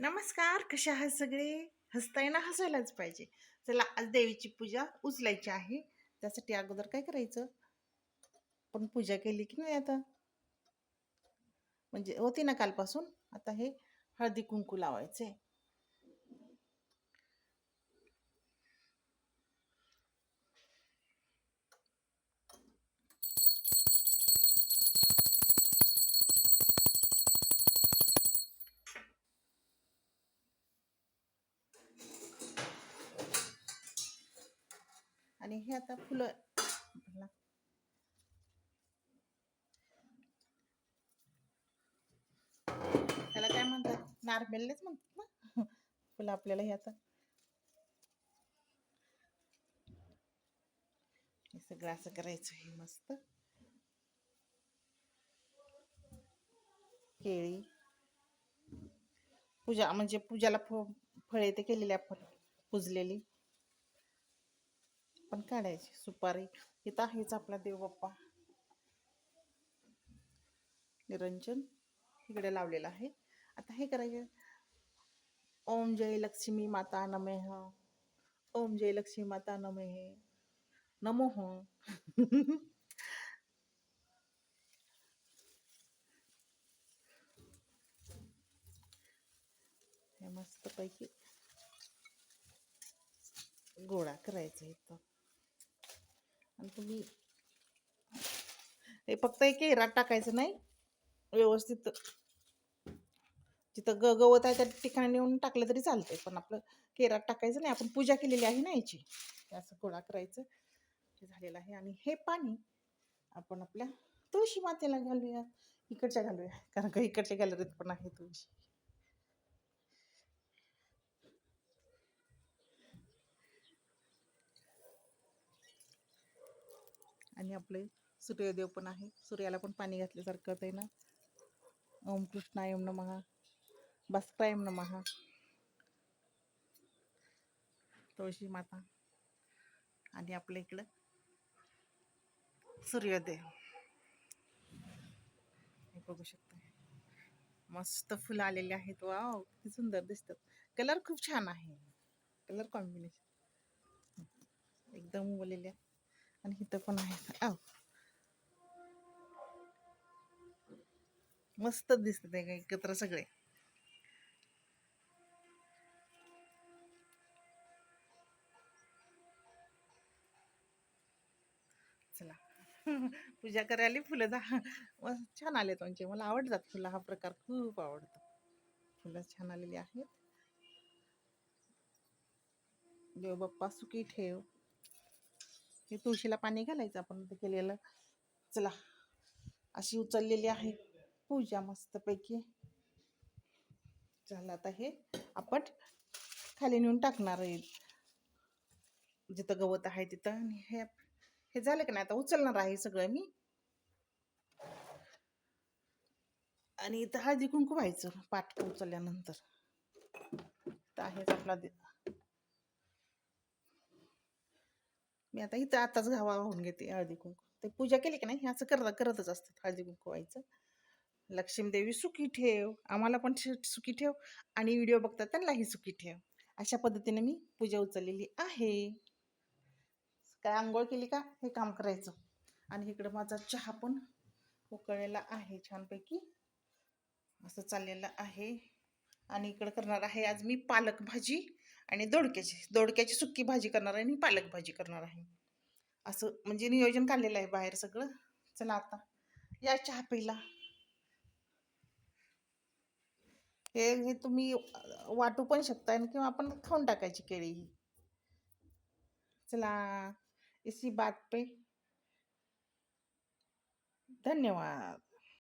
नमस्कार कशा आहात सगळे? हसताय ना हसायलाच पाहिजे. चला आज देवीची पूजा उचलायची आहे. त्यासाठी अगोदर काय करायचं? पण पूजा केली की नाही आता? म्हणजे होती ना कालपासून? आता हे हळदी कुंकू लावायचे आणि हे आता फुलं त्याला काय म्हणतात? नारमेललेच म्हणतात ना. फुलं आपल्याला हे आता. हे सगळं असं करायचं हे मस्त. केळी. पूजा म्हणजे पूजाला फ फळे ते केलेली आपण पुजलेली. पण काढायची सुपारी. इथं आहेच आपला देवबाप्पा. निरंजन इकडे लावलेला आहे. आता हे करायचे. ओम जय लक्ष्मी माता नमेह ओम जय लक्ष्मी माता नमेह नमो. हे मस्तपैकी गोळा करायचा इथं. आणि तुम्ही हे फक्त एक हिरात टाकायचं नाही. व्यवस्थित जिथं ग गवत आहे त्या ठिकाणी नेऊन टाकलं तरी चालतंय पण आपलं केरात टाकायचं नाही. आपण पूजा केलेली आहे ना याची. असं गोळा करायचं. हे झालेलं आहे. आणि हे पाणी आपण आपल्या तुळशी मातेला घालूया. इकडच्या घालूया. कारण का इकडच्या गॅलरीत पण आहे तुळशी. आणि आपले सूर्यदेव पण आहे. सूर्याला पण पाणी घातल्यासारखं आहे ना. ओम कृष्णा ओम नमः. भास्कराय ओम महा तुळशी माता. आणि आपल्या इकडं सूर्योदय. हे बघू शकता. मस्त फुलं आलेले आहेत. वाव किती सुंदर दिसतात. कलर खूप छान आहे. Colour combination. एकदम उमललेले आणि इथं पण आहे. आव. मस्त दिसत ते एकत्र सगळे. चला. पूजा करायला फुलं जा छान आले तुमचे म्हणजे. मला आवडतात फुलं. हा प्रकार खूप आवडतो. फुलं छान आलेली आहेत. देव बाप्पा सुखी ठेव. हे तुळशीला पाणी घालायचं आपण ते केलेलं. चला अशी उचललेली आहे पूजा मस्तपैकी. चला आता हे आपण खाली नेऊन टाकणार आहे. जिथं गवत आहे तिथं. आणि हे हे झालं की नाही? आता उचलणार आहे सगळं मी. आणि इथं हळदी कुंकू व्हायचं पाठ उचलल्यानंतर. तर आहेच आपला मी आता इथं आताच घावा होऊन घेते हळदी कुंकू. ते पूजा केली की नाही हे असं करत करतच असतात हळदी कुंकू व्हायचं. लक्ष्मीदेवी सुखी ठेव आम्हाला पण सुखी ठेव आणि व्हिडिओ बघतात त्यांनाही सुखी ठेव. अशा पद्धतीने मी पूजा उचललेली आहे. काय आंघोळ केली का? हे काम करायचं. आणि इकडं माझा चहा पण उकळलेला आहे छानपैकी. असं चाललेलं आहे. आणि इकडं करणार आहे आज मी पालक भाजी. आणि दोडक्याची दोडक्याची सुक्की भाजी करणार आहे आणि पालक भाजी करणार आहे. असं म्हणजे नियोजन काढलेलं आहे बाहेर सगळं. चला आता या चहा प्यायला. हे हे तुम्ही वाटू पण शकता आणि किंवा आपण खाऊन टाकायची केळी ही. चला इसी बात पे. धन्यवाद.